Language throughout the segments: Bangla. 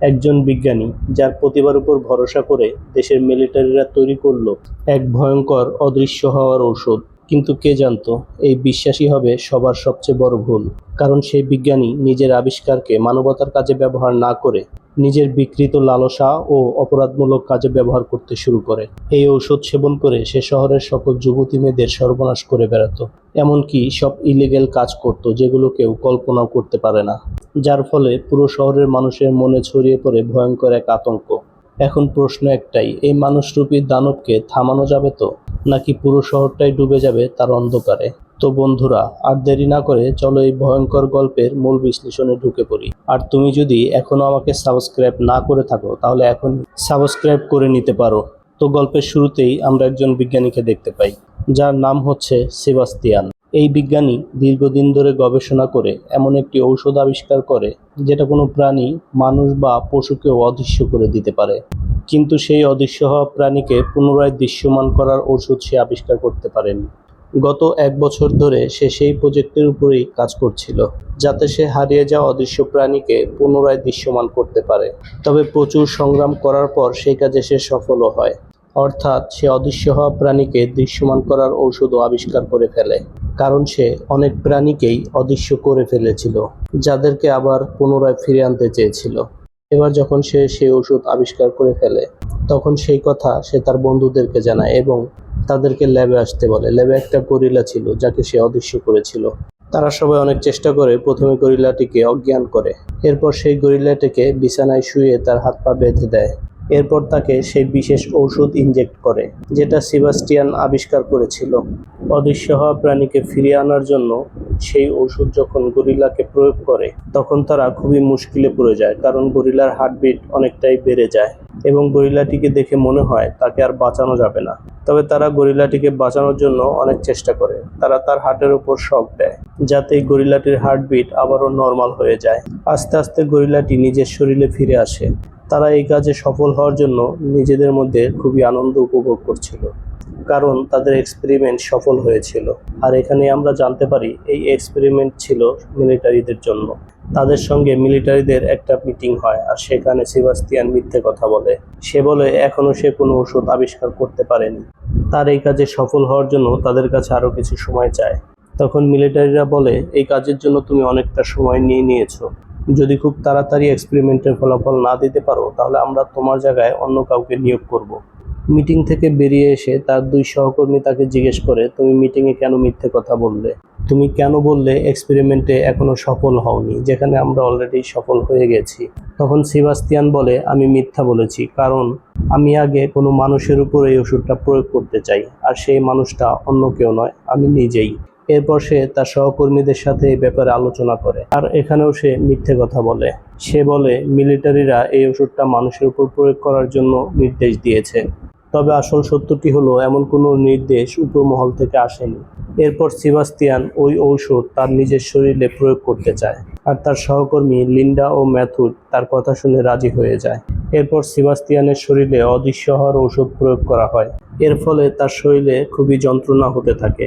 একজন বিজ্ঞানী যার প্রতিভার উপর ভরসা করে দেশের মিলিটারিরা তৈরি করল এক ভয়ঙ্কর অদৃশ্য হওয়ার ঔষধ। কিন্তু কে জানত, এই বিশ্বাসই হবে সবার সবচেয়ে বড় ভুল। কারণ সেই বিজ্ঞানী নিজের আবিষ্কারকে মানবতার কাজে ব্যবহার না করে নিজের বিকৃত লালসা ও অপরাধমূলক কাজে ব্যবহার করতে শুরু করে। এই ঔষধ সেবন করে সে শহরের সকল যুবতী মেয়েদের সর্বনাশ করে বেড়াতো। এমনকি সব ইলিগেল কাজ করত, যেগুলো কেউ কল্পনাও করতে পারে না। যার ফলে পুরো শহরের মানুষের মনে ছড়িয়ে পড়ে ভয়ঙ্কর এক আতঙ্ক। এখন প্রশ্ন একটাই, এই মানুষরূপী দানবকে থামানো যাবে তো? নাকি পুরো শহরটাই ডুবে যাবে তার অন্ধকারে? তো বন্ধুরা, আর দেরি না করে চলো এই ভয়ঙ্কর গল্পের মূল বিশ্লেষণে ঢুকে পড়ি। আর তুমি যদি এখনও আমাকে সাবস্ক্রাইব না করে থাকো, তাহলে এখন সাবস্ক্রাইব করে নিতে পারো। তো গল্পের শুরুতেই আমরা একজন বিজ্ঞানীকে দেখতে পাই, যার নাম হচ্ছে সেবাস্তিয়ান। এই বিজ্ঞানী দীর্ঘদিন ধরে গবেষণা করে এমন একটি ঔষধ আবিষ্কার করে, যেটা কোনো প্রাণী, মানুষ বা পশুকেও অদৃশ্য করে দিতে পারে। কিন্তু সেই অদৃশ্য হওয়া প্রাণীকে পুনরায় দৃশ্যমান করার ওষুধ সে আবিষ্কার করতে পারেনি। গত এক বছর ধরে সে সেই প্রজেক্টের উপরেই কাজ করছিল, যাতে সে হারিয়ে যাওয়া অদৃশ্য প্রাণীকে পুনরায় দৃশ্যমান করতে পারে। তবে প্রচুর সংগ্রাম করার পর সেই কাজে সে সফলও হয়। অর্থাৎ সে অদৃশ্য হওয়া প্রাণীকে দৃশ্যমান করার ঔষধও আবিষ্কার করে ফেলে, কারণ সে অনেক প্রাণীকেই অদৃশ্য করে ফেলেছিল, যাদেরকে আবার পুনরায় ফিরে আনতে চেয়েছিল। এবার যখন সে সেই ওষুধ আবিষ্কার করে ফেলে তখন সেই কথা সে তার বন্ধুদেরকে জানায় এবং তাদেরকে ল্যাবে আসতে বলে। ল্যাবে একটা গরিলা ছিল যাকে সে অদৃশ্য করেছিল। তারা সবাই অনেক চেষ্টা করে প্রথমে গরিলাটিকে অজ্ঞান করে। এরপর সেই গরিলাটিকে বিছানায় শুয়ে তার হাত পা বেঁধে দেয়। এরপর তাকে সেই বিশেষ ঔষধ ইনজেক্ট করে, যেটা সেবাস্টিয়ান আবিষ্কার করেছিল। অদৃশ্য হওয়া প্রাণীকে ফিরিয়ে আনার জন্য সেই ঔষধ যখন গরিলাকে প্রয়োগ করে, তখন তারা খুবই মুশকিলে পড়ে যায়, কারণ গরিলার হার্টবিট অনেকটাই বেড়ে যায়। এবং গরিলাটিকে দেখে মনে হয় তাকে আর বাঁচানো যাবে না। তবে তারা গরিলাটিকে বাঁচানোর জন্য অনেক চেষ্টা করে। তারা তার হার্টের উপর শক দেয়, যাতে গরিলাটির হার্টবিট আবারও নর্মাল হয়ে যায়। আস্তে আস্তে গরিলাটি নিজের শরীরে ফিরে আসে। তারা এই কাজে সফল হওয়ার জন্য নিজেদের মধ্যে খুবই আনন্দ উপভোগ করছিল। কারণ তাদের এক্সপেরিমেন্ট সফল হয়েছিল। আর এখানে আমরা জানতে পারি, এই এক্সপেরিমেন্ট ছিল মিলিটারিদের জন্য। তাদের সঙ্গে মিলিটারিদের একটা মিটিং হয়, আর সেখানে সেবাস্তিয়ান মিথ্যে কথা বলে। সে বলে, এখনও সে কোনো ওষুধ আবিষ্কার করতে পারেনি। তার এই কাজে সফল হওয়ার জন্য তাদের কাছে আরও কিছু সময় চায় তখন মিলিটারিরা বলে, এই কাজের জন্য তুমি অনেকটা সময় নিয়ে নিয়েছো। যদি খুব তাড়াতাড়ি এক্সপেরিমেন্টের ফলাফল না দিতে পারো, তাহলে আমরা তোমার জায়গায় অন্য কাউকে নিয়োগ করব। মিটিং থেকে বেরিয়ে এসে তার দুই সহকর্মী তাকে জিজ্ঞেস করে, তুমি মিটিংয়ে কেন মিথ্যে কথা বললে? তুমি কেন বললে এক্সপেরিমেন্টে এখনও সফল হওনি, যেখানে আমরা অলরেডি সফল হয়ে গেছি? তখন সেবাস্তিয়ান বলে, আমি মিথ্যা বলেছি, কারণ আমি আগে কোনো মানুষের উপর এই ওষুধটা প্রয়োগ করতে চাই, আর সেই মানুষটা অন্য কেউ নয়, আমি নিজেই। এরপর সে তার সহকর্মীদের সাথে এই ব্যাপারে আলোচনা করে, আর এখানেও সে মিথ্যে কথা বলে। সে বলে, মিলিটারিরা এই ওষুধটা মানুষের উপর প্রয়োগ করার জন্য নির্দেশ দিয়েছে। তবে আসল সত্যটি হলো, এমন কোনো নির্দেশ উপরমহল থেকে আসেনি। এরপর সিবাস্তিয়ান ওই ঔষধ তার নিজের শরীরে প্রয়োগ করতে চায় আর তার সহকর্মী লিন্ডা ও ম্যাথুড তার কথা শুনে রাজি হয়ে যায়। এরপর সিবাস্তিয়ানের শরীরে অদৃশ্য হওয়ার ঔষধ প্রয়োগ করা হয়। এর ফলে তার শরীরে খুবই যন্ত্রণা হতে থাকে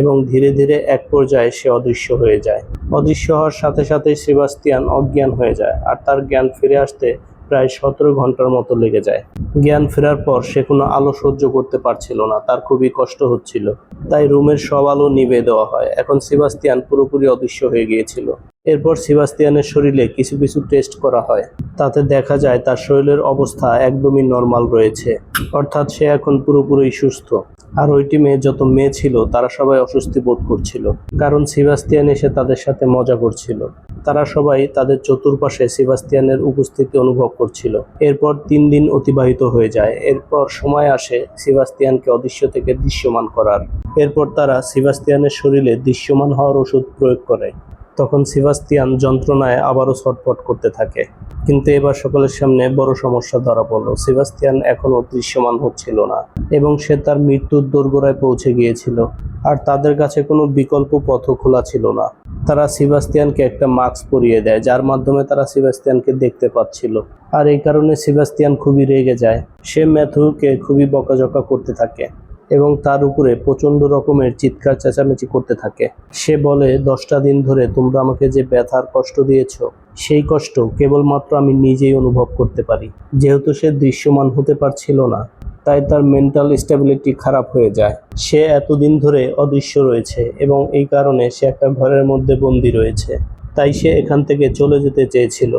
এবং ধীরে ধীরে এক পর্যায়ে সে অদৃশ্য হয়ে যায়। অদৃশ্য হওয়ার সাথে সাথে সেবাস্তিয়ান অজ্ঞান হয়ে যায় আর তার জ্ঞান ফিরে আসতে প্রায় সতেরো ঘণ্টার মতো লেগে যায়। জ্ঞান ফেরার পর সে কোনো আলো সহ্য করতে পারছিল না, তার খুবই কষ্ট হচ্ছিল। তাই রুমের সব আলো নিভে দেওয়া হয়। এখন সেবাস্তিয়ান পুরোপুরি অদৃশ্য হয়ে গিয়েছিল। এরপর সেবাস্তিয়ানের শরীরে কিছু কিছু টেস্ট করা হয়। তাতে দেখা যায় তার শরীরের অবস্থা একদমই নর্মাল রয়েছে। অর্থাৎ সে এখন পুরোপুরি সুস্থ। আর ওই টিমে যত মেয়ে ছিল, তারা সবাই অস্বস্তি বোধ করছিল। কারণ সেবাস্তিয়ান এসে তাদের সাথে মজা করছিল। তারা সবাই তাদের চতুর্পাশে সেবাস্তিয়ানের উপস্থিতি অনুভব করছিল। এরপর তিন দিন অতিবাহিত হয়ে যায়। এরপর সময় আসে সেবাস্তিয়ানকে অদৃশ্য থেকে দৃশ্যমান করার। এরপর তারা সেবাস্তিয়ানের শরীরে দৃশ্যমান হওয়ার ওষুধ প্রয়োগ করে। তখন সেবাস্তিয়ান যন্ত্রণায় আবারও ছটফট করতে থাকে। কিন্তু এবার সকলের সামনে বড় সমস্যা ধরা পড়ল। সেবাস্তিয়ান এখনও দৃশ্যমান হচ্ছিল না এবং সে তার মৃত্যুর দোরগোড়ায় পৌঁছে গিয়েছিল। আর তাদের কাছে কোনো বিকল্প পথ খোলা ছিল না। তারা সেবাস্তিয়ানকে একটা মাস্ক পরিয়ে দেয়, যার মাধ্যমে তারা সেবাস্তিয়ানকে দেখতে পাচ্ছিল। আর এই কারণে সেবাস্তিয়ান খুবই রেগে যায়। সে ম্যাথুকে খুবই বকাঝকা করতে থাকে। এবং তার উপরে প্রচণ্ড রকমের চিৎকার, চেঁচামেচি করতে থাকে। সে বলে, দশটা দিন ধরে তোমরা আমাকে যে ব্যথার কষ্ট দিয়েছ, সেই কষ্ট কেবলমাত্র আমি নিজেই অনুভব করতে পারি। যেহেতু সে দৃশ্যমান হতে পারছিল না, তাই তার মেন্টাল স্টেবিলিটি খারাপ হয়ে যায়। সে এতদিন ধরে অদৃশ্য রয়েছে এবং এই কারণে সে একটা ঘরের মধ্যে বন্দি রয়েছে। তাই সে এখান থেকে চলে যেতে চেয়েছিল।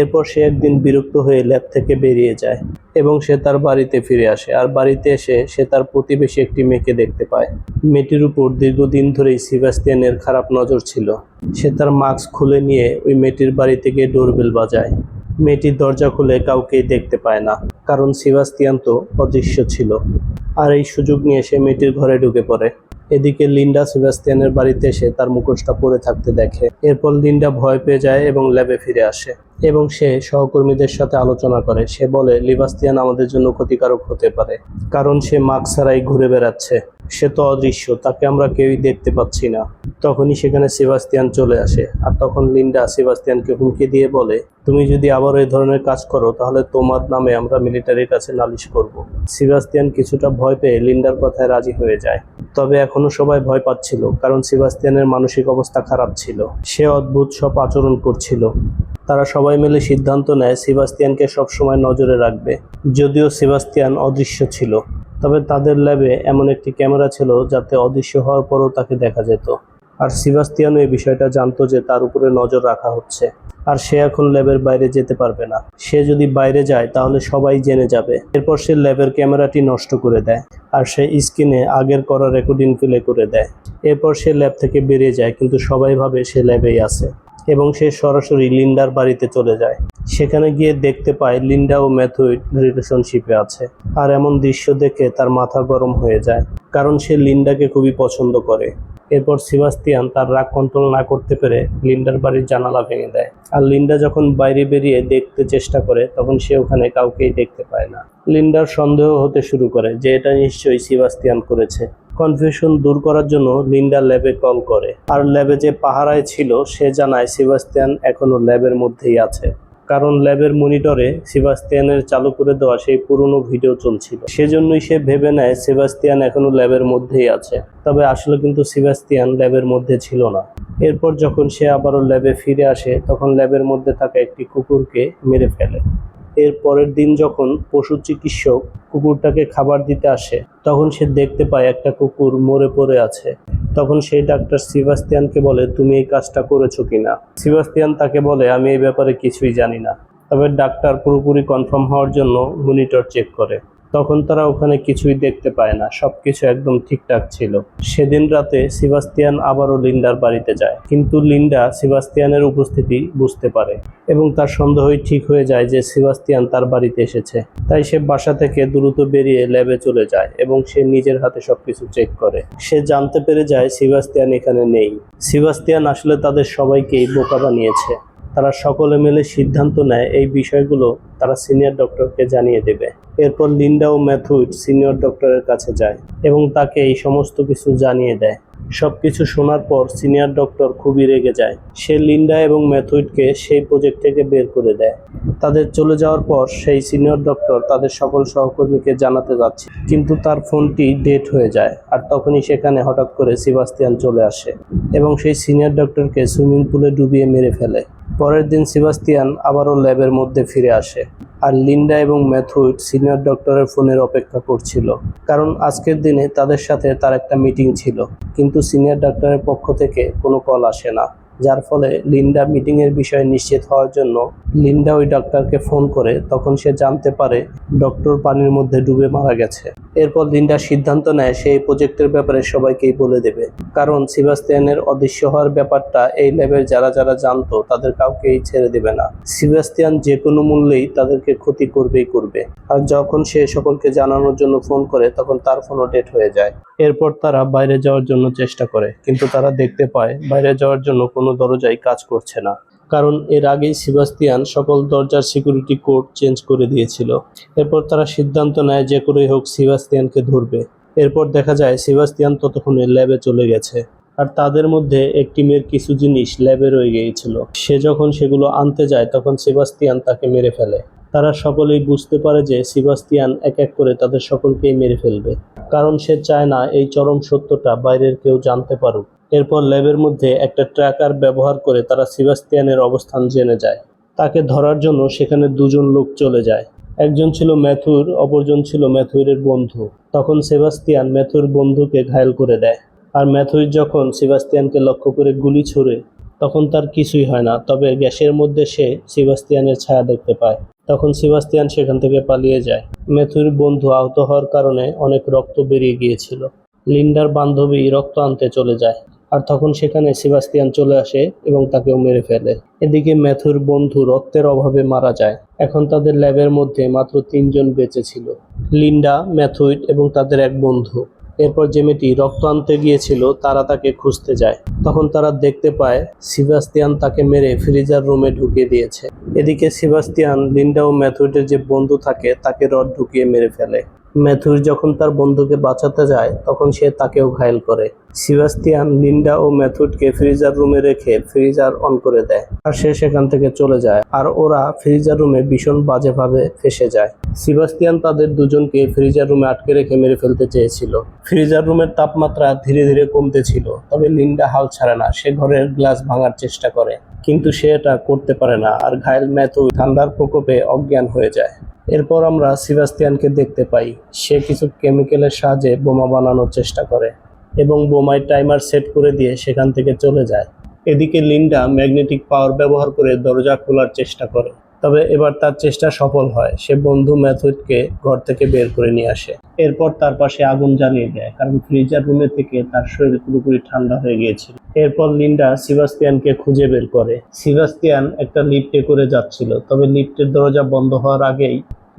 এরপর সে একদিন বিরক্ত হয়ে ল্যাব থেকে বেরিয়ে যায় এবং সে তার বাড়িতে ফিরে আসে। আর বাড়িতে এসে সে তার প্রতিবেশী একটি মেয়েকে দেখতে পায়। মেয়েটির উপর দীর্ঘদিন ধরেই সিবাস্তিয়ানের খারাপ নজর ছিল। সে তার মাস্ক খুলে নিয়ে ওই মেয়েটির বাড়ি থেকে ডোরবেল বাজায়। মেয়েটির দরজা খুলে কাউকেই দেখতে পায় না, কারণ সিবাস্তিয়ান তো অদৃশ্য ছিল। আর এই সুযোগ নিয়ে সে মেয়েটির ঘরে ঢুকে পড়ে। এদিকে লিন্ডা সেবাস্তিয়ানের বাড়িতে এসে তার মুখোশটা পরে থাকতে দেখে। এরপর লিন্ডা ভয় পেয়ে যায় এবং ল্যাবে ফিরে আসে। এবং সে সহকর্মীদের সাথে আলোচনা করে। সে বলে, লিবাস্তিয়ান আমাদের জন্য ক্ষতিকারক হতে পারে, কারণ সে মাস্ক ছাড়াই ঘুরে বেড়াচ্ছে। সে তো অদৃশ্য, তাকে আমরা কেউই দেখতে পাচ্ছি না। তখনই সেখানে সেবাস্তিয়ান চলে আসে আর তখন লিন্ডা সেবাস্তিয়ানকে হুমকি দিয়ে বলে, তুমি যদি আবার এই ধরনের কাজ করো, তাহলে তোমার নামে আমরা মিলিটারির কাছে নালিশ করব। সেবাস্তিয়ান কিছুটা ভয় পেয়ে লিন্ডার কথায় রাজি হয়ে যায়। তবে এখনও সবাই ভয় পাচ্ছিল, কারণ সেবাস্তিয়ানের মানসিক অবস্থা খারাপ ছিল। সে অদ্ভুত সব আচরণ করছিল। তারা সবাই মিলে সিদ্ধান্ত নেয় সেবাস্তিয়ানকে সবসময় নজরে রাখবে। যদিও সেবাস্তিয়ান অদৃশ্য ছিল, তবে তাদের ল্যাবে এমন একটি ক্যামেরা ছিল যাতে অদৃশ্য হওয়ার পরও তাকে দেখা যেত। আর সেবাস্তিয়ানও এই বিষয়টা জানতো যে তার উপরে নজর রাখা হচ্ছে। আর সে এখন ল্যাবের বাইরে যেতে পারবে না। সে যদি বাইরে যায়, তাহলে সবাই জেনে যাবে। এরপর সে ল্যাবের ক্যামেরাটি নষ্ট করে দেয়, আর সে স্ক্রিনে আগের করা রেকর্ডিং প্লে করে দেয়। এরপর সে ল্যাব থেকে বেরিয়ে যায়, কিন্তু সবাই ভাবে সে ল্যাবেই আছে। এবং সে সরাসরি লিন্ডার বাড়িতে চলে যায়। সেখানে গিয়ে দেখতে পায় লিন্ডা ও ম্যাথুইড রিলেশনশিপে আছে। আর এমন দৃশ্য দেখে তার মাথা গরম হয়ে যায়, কারণ সে লিন্ডাকে খুবই পছন্দ করে। এরপর সিবাস্তিয়ান তার রাগ কন্ট্রোল না করতে পেরে লিন্ডার বাড়ির জানালা ভেঙে দেয়। আর লিন্ডা যখন বাইরে বেরিয়ে দেখতে চেষ্টা করে, তখন সে ওখানে কাউকেই দেখতে পায় না। লিন্ডার সন্দেহ হতে শুরু করে যে এটা নিশ্চয়ই সিবাস্তিয়ান করেছে। কনফিউশন দূর করার জন্য লিন্ডা ল্যাবে কল করে। আর ল্যাবে যে পাহারায় ছিল, সে জানায় সিবাস্তিয়ান এখনও ল্যাবের মধ্যেই আছে। কারণ ল্যাবের মনিটরে সেবাস্তিয়ানের চালু করে দেওয়া সেই পুরনো ভিডিও চলছিল। সেজন্যই সে ভেবে নেয় সেবাস্তিয়ান এখনও ল্যাবের মধ্যেই আছে। তবে আসলে কিন্তু সেবাস্তিয়ান ল্যাবের মধ্যে ছিল না। এরপর যখন সে আবারও ল্যাবে ফিরে আসে, তখন ল্যাবের মধ্যে থাকা একটি কুকুরকে মেরে ফেলে। এর পরের দিন যখন পশু চিকিৎসক কুকুরটাকে খাবার দিতে আসে, তখন সে দেখতে পায় একটা কুকুর মরে পড়ে আছে। তখন সেই ডাক্তার সিবাস্তিয়ানকে বলে, তুমি এই কাজটা করেছ কিনা? সিবাস্তিয়ান তাকে বলে, আমি এই ব্যাপারে কিছুই জানি না। তবে ডাক্তার পুরোপুরি কনফার্ম হওয়ার জন্য মনিটর চেক করে। তখন তারা ওখানে কিছুই দেখতে পায় না, সবকিছু একদম ঠিকঠাক ছিল। সেদিন রাতে সিবাস্তিয়ান আবারও লিন্ডার বাড়িতে যায়, কিন্তু লিন্ডা সিবাস্তিয়ানের উপস্থিতি বুঝতে পারে এবং তার সন্দেহই ঠিক হয়ে যায় যে সিবাস্তিয়ান তার বাড়িতে এসেছে। তাই সে বাসা থেকে দ্রুত বেরিয়ে ল্যাবে চলে যায় এবং সে নিজের হাতে সবকিছু চেক করে। সে জানতে পেরে যায় সিবাস্তিয়ান এখানে নেই। সিবাস্তিয়ান আসলে তাদের সবাইকেই বোকা বানিয়েছে। তারা সকলে মিলে সিদ্ধান্ত নেয় এই বিষয়গুলো তারা সিনিয়র ডক্টরকে জানিয়ে দেবে। এরপর লিন্ডা ও ম্যাথুইড সিনিয়র ডক্টরের কাছে যায় এবং তাকে এই সমস্ত কিছু জানিয়ে দেয়। সবকিছু শোনার পর সিনিয়র ডক্টর খুবই রেগে যায়। সে লিন্ডা এবং ম্যাথুইডকে সেই প্রজেক্ট থেকে বের করে দেয়। তাদের চলে যাওয়ার পর সেই সিনিয়র ডক্টর তাদের সকল সহকর্মীকে জানাতে যাচ্ছে। কিন্তু তার ফোনটি ডেট হয়ে যায় আর তখনই সেখানে হঠাৎ করে সিবাস্তিয়ান চলে আসে এবং সেই সিনিয়র ডক্টরকে সুইমিং পুলে ডুবিয়ে মেরে ফেলে। পরের দিন সিবাস্তিয়ান আবারও ল্যাবের মধ্যে ফিরে আসে। আর লিন্ডা এবং ম্যাথুইড সিনিয়র ডক্টরের ফোনের অপেক্ষা করছিল। কারণ আজকের দিনে তাদের সাথে তার একটা মিটিং ছিল, কিন্তু সিনিয়র ডাক্তারের পক্ষ থেকে কোনো কল আসে না। যার ফলে লিন্ডা মিটিংয়ের বিষয়ে নিশ্চিত হওয়ার জন্য লিন্ডা ওই ডাক্তারকে ফোন করে তখন সে জানতে পারে ডক্টর পানির মধ্যে ডুবে মারা গেছে। এরপর লিন্ডা সিদ্ধান্ত নেয় সে এই প্রজেক্টের ব্যাপারে সবাইকেই বলে দেবে। কারণ সিবাস্তিয়ানের অদৃশ্য হওয়ার ব্যাপারটা এই ল্যাবের যারা যারা জানতো তাদের কাউকেই ছেড়ে দেবে না। সিবাস্তিয়ান যে কোনো মূল্যেই তাদেরকে ক্ষতি করবেই করবে। আর যখন সে সকলকে জানানোর জন্য ফোন করে তখন তার ফোনও ডেট হয়ে যায়। এরপর তারা বাইরে যাওয়ার জন্য চেষ্টা করে, কিন্তু তারা দেখতে পায় বাইরে যাওয়ার জন্য কোনো দরজাই কাজ করছে না। কারণ এর আগেই সেবাস্তিয়ান সকল দরজার সিকিউরিটি কোড চেঞ্জ করে দিয়েছিল। এরপর তারা সিদ্ধান্ত নেয় যে করেই হোক সেবাস্তিয়ানকে ধরবে। এরপর দেখা যায় সেবাস্তিয়ান ততক্ষণে ল্যাবে চলে গেছে। আর তাদের মধ্যে একটি মেয়ের কিছু জিনিস ল্যাবে রয়ে গিয়েছিল। সে যখন সেগুলো আনতে যায়, তখন সেবাস্তিয়ান তাকে মেরে ফেলে। তারা সকলেই বুঝতে পারে যে সিবাস্তিয়ান এক এক করে তাদের সকলকেই মেরে ফেলবে। কারণ সে চায় না এই চরম সত্যটা বাইরের কেউ জানতে পারুক। এরপর ল্যাবের মধ্যে একটা ট্র্যাকার ব্যবহার করে তারা সিবাস্তিয়ানের অবস্থান জেনে যায়। তাকে ধরার জন্য সেখানে দুজন লোক চলে যায়। একজন ছিল ম্যাথুর, অপরজন ছিল ম্যাথুরের বন্ধু। তখন সেবাস্তিয়ান ম্যাথুর বন্ধুকে ঘায়েল করে দেয়। আর ম্যাথুর যখন সেবাস্তিয়ানকে লক্ষ্য করে গুলি ছোড়ে, তখন তার কিছুই হয় না। তবে গ্যাসের মধ্যে সে সেবাস্তিয়ানের ছায়া দেখতে পায়। তখন সেবাস্তিয়ান সেখান থেকে পালিয়ে যায়। ম্যাথুর বন্ধু আহত হওয়ার কারণে অনেক রক্ত বেরিয়ে গিয়েছিল। লিন্ডার বান্ধবী রক্ত আনতে চলে যায়। আর তখন সেখানে সেবাস্তিয়ান চলে আসে এবং তাকেও মেরে ফেলে। এদিকে ম্যাথুর বন্ধু রক্তের অভাবে মারা যায়। এখন তাদের ল্যাবের মধ্যে মাত্র তিনজন বেঁচে ছিল। লিন্ডা ম্যাথুইট এবং তাদের এক বন্ধু। এরপর যে মেয়েটি রক্ত আনতে গিয়েছিল, তারা তাকে খুঁজতে যায়। তখন তারা দেখতে পায় সিবাস্তিয়ান তাকে মেরে ফ্রিজার রুমে ঢুকিয়ে দিয়েছে। এদিকে সিবাস্তিয়ান, লিন্ডা ও ম্যাথুইটের যে বন্ধু থাকে, তাকে রড ঢুকিয়ে মেরে ফেলে। ম্যাথুর যখন তার বন্ধুকে বাঁচাতে যায়, তখন সে তাকেও ঘায়েল করে। সিবাস্তিয়ান, লিন্ডা ও ম্যাথুডকে ফ্রিজার রুমে রেখে ফ্রিজার অন করে দেয়। আর সে সেখান থেকে চলে যায়, আর ওরা ফ্রিজার রুমে ভীষণ বাজেভাবে ফেসে যায়। সিবাস্তিয়ান তাদের দুজনকে ফ্রিজার রুমে আটকে রেখে মেরে ফেলতে চেয়েছিল। ফ্রিজার রুমের তাপমাত্রা ধীরে ধীরে কমতে ছিল, তবে লিন্ডা হাল ছাড়ে না, সে ঘরের গ্লাস ভাঙার চেষ্টা করে। কিন্তু সে এটা করতে পারে না, আর ঘায়েল ম্যাথু ঠান্ডার প্রকোপে অজ্ঞান হয়ে যায়। এরপর আমরা সিবাস্তিয়ানকে দেখতে পাই। সে কিছু কেমিক্যালের সাহায্যে বোমা বানানোর চেষ্টা করে এবং বোমায় টাইমার সেট করে দিয়ে সেখান থেকে চলে যায়। এদিকে লিন্ডা ম্যাগনেটিক পাওয়ার ব্যবহার করে দরজা খোলার চেষ্টা করে। তবে এবার তার চেষ্টা সফল হয়। সে বন্ধু ম্যাথুডকে ঘর থেকে বের করে নিয়ে আসে। এরপর তার পাশে আগুন জ্বালিয়ে দেয়, কারণ ফ্রিজার রুমে থেকে তার শরীর পুরোপুরি ঠান্ডা হয়ে গিয়েছিল। এরপর লিন্ডা সিবাস্তিয়ানকে খুঁজে বের করে। সিবাস্তিয়ান একটা লিফটে করে যাচ্ছিল, তবে লিফটের দরজা বন্ধ হওয়ার আগেই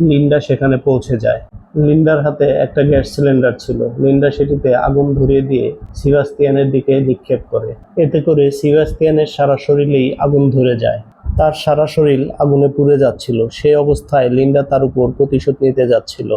লিন্ডা সেখানে পৌঁছে যায়। লিন্ডার হাতে একটা গ্যাস সিলিন্ডার ছিল। লিন্ডা সেটিতে আগুন ধরিয়ে দিয়ে সিবাস্তিয়ানের দিকে নিক্ষেপ করে। এতে করে সিবাস্তিয়ানের সারা শরীরেই আগুন ধরে যায়। তার সারা শরীর আগুনে পুড়ে যাচ্ছিল। সেই অবস্থায় লিন্ডা তার উপর প্রতিশোধ নিতে যাচ্ছিল।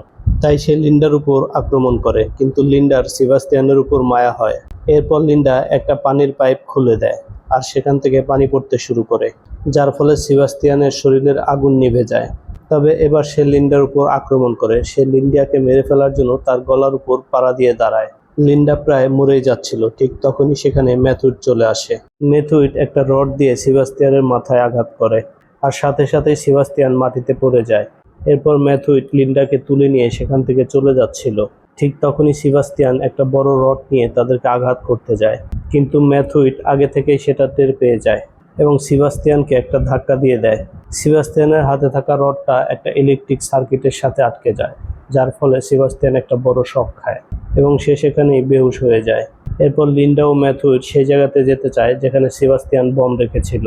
তাই সে লিন্ডার উপর আক্রমণ করে, কিন্তু লিন্ডার সিবাস্তিয়ানের উপর মায়া হয়। এরপর লিন্ডা একটা পানির পাইপ খুলে দেয় আর সেখান থেকে পানি পড়তে শুরু করে, যার ফলে সিবাস্তিয়ানের শরীরের আগুন নিভে যায়। তবে এবার সে লিন্ডার উপর আক্রমণ করে। সে লিন্ডিয়াকে মেরে ফেলার জন্য তার গলার উপর পাড়া দিয়ে দাঁড়ায়। লিন্ডা প্রায় মরেই যাচ্ছিল, ঠিক তখনই সেখানে ম্যাথুইট চলে আসে। ম্যাথুইট একটা রড দিয়ে সিবাস্তিয়ানের মাথায় আঘাত করে আর সাথে সাথেই সিবাস্তিয়ান মাটিতে পড়ে যায়। এরপর ম্যাথুইট লিন্ডাকে তুলে নিয়ে সেখান থেকে চলে যাচ্ছিল। ঠিক তখনই সিবাস্তিয়ান একটা বড় রড নিয়ে তাদেরকে আঘাত করতে যায়। কিন্তু ম্যাথুইট আগে থেকেই সেটা টের পেয়ে যায় এবং সিবাস্তিয়ানকে একটা ধাক্কা দিয়ে দেয়। সিবাস্তিয়ানের হাতে থাকা রডটা একটা ইলেকট্রিক সার্কিটের সাথে আটকে যায়, যার ফলে সিবাস্তিয়ান একটা বড় শখ খায়। এবং সে সেখানেই বেহুশ হয়ে যায়। এরপর লিন্ডা ও ম্যাথুইট সেই জায়গাতে যেতে চায় যেখানে সিবাস্তিয়ান বম রেখেছিল।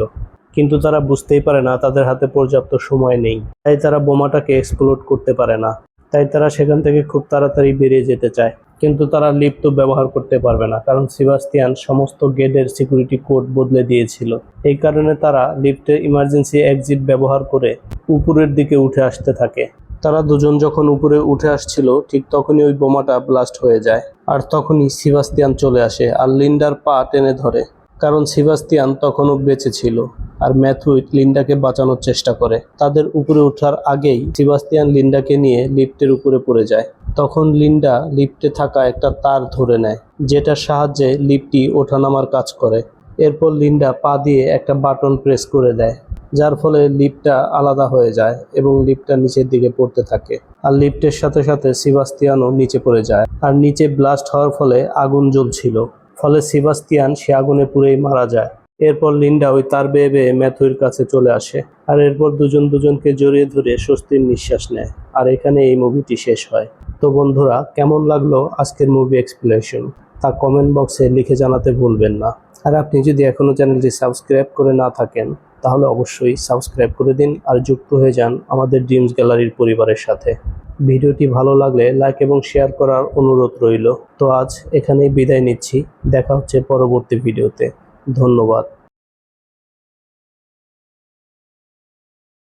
কিন্তু তারা বুঝতেই পারে না, তাদের হাতে পর্যাপ্ত সময় নেই। তাই তারা বোমাটাকে এক্সপ্লোড করতে পারে না। তাই তারা সেখান থেকে খুব তাড়াতাড়ি বেরিয়ে যেতে চায়। কিন্তু তারা লিফট তো ব্যবহার করতে পারবে না, কারণ সিবাস্তিয়ান সমস্ত গেটের সিকিউরিটি কোড বদলে দিয়েছিল। এই কারণে তারা লিফটের ইমার্জেন্সি এক্সিট ব্যবহার করে উপরের দিকে উঠে আসতে থাকে। তারা দুজন যখন উপরে উঠে আসছিল, ঠিক তখনই ওই বোমাটা ব্লাস্ট হয়ে যায়। আর তখনই সিবাস্তিয়ান চলে আসে আর লিন্ডার পা টেনে ধরে। কারণ সিবাস্তিয়ান তখনও বেঁচে ছিল আর ম্যাথুইট লিন্ডাকে বাঁচানোর চেষ্টা করে। তাদের উপরে ওঠার আগেই সিবাস্তিয়ান লিন্ডাকে নিয়ে লিফটের উপরে পড়ে যায়। তখন লিন্ডা লিফটে থাকা একটা তার ধরে নেয়, যেটার সাহায্যে লিফটটি ওঠানামার কাজ করে। এরপর লিন্ডা পা দিয়ে একটা বাটন প্রেস করে দেয়। যার ফলে লিফটটা আলাদা হয়ে যায় এবং লিফটটা নিচের দিকে পড়তে থাকে। আর লিফটের সাথে সাথে সিবাস্তিয়ানও নিচে পড়ে যায়। আর নিচে ব্লাস্ট হওয়ার ফলে আগুন জ্বলছিল। ফলে সিবাস্তিয়ান সে আগুনে পুড়েই মারা যায়। এরপর লিন্ডা ওই তার বেয়ে বেয়ে ম্যাথুর কাছে চলে আসে। আর এরপর দুজন দুজনকে জড়িয়ে ধরে স্বস্তির নিঃশ্বাস নেয়। আর এখানে এই মুভিটি শেষ হয়। তো বন্ধুরা, কেমন লাগল আজকের মুভি এক্সপ্লেনেশন তা কমেন্ট বক্সে লিখে জানাতে ভুলবেন না। আর আপনি যদি এখনও চ্যানেলটি সাবস্ক্রাইব করে না থাকেন তাহলে অবশ্যই সাবস্ক্রাইব করে দিন আর যুক্ত হয়ে যান আমাদের ড্রিমস গ্যালারির পরিবারের সাথে। ভিডিওটি ভালো লাগলে লাইক এবং শেয়ার করার অনুরোধ রইল। তো আজ এখানেই বিদায় নিচ্ছি। দেখা হচ্ছে পরবর্তী ভিডিওতে। ধন্যবাদ।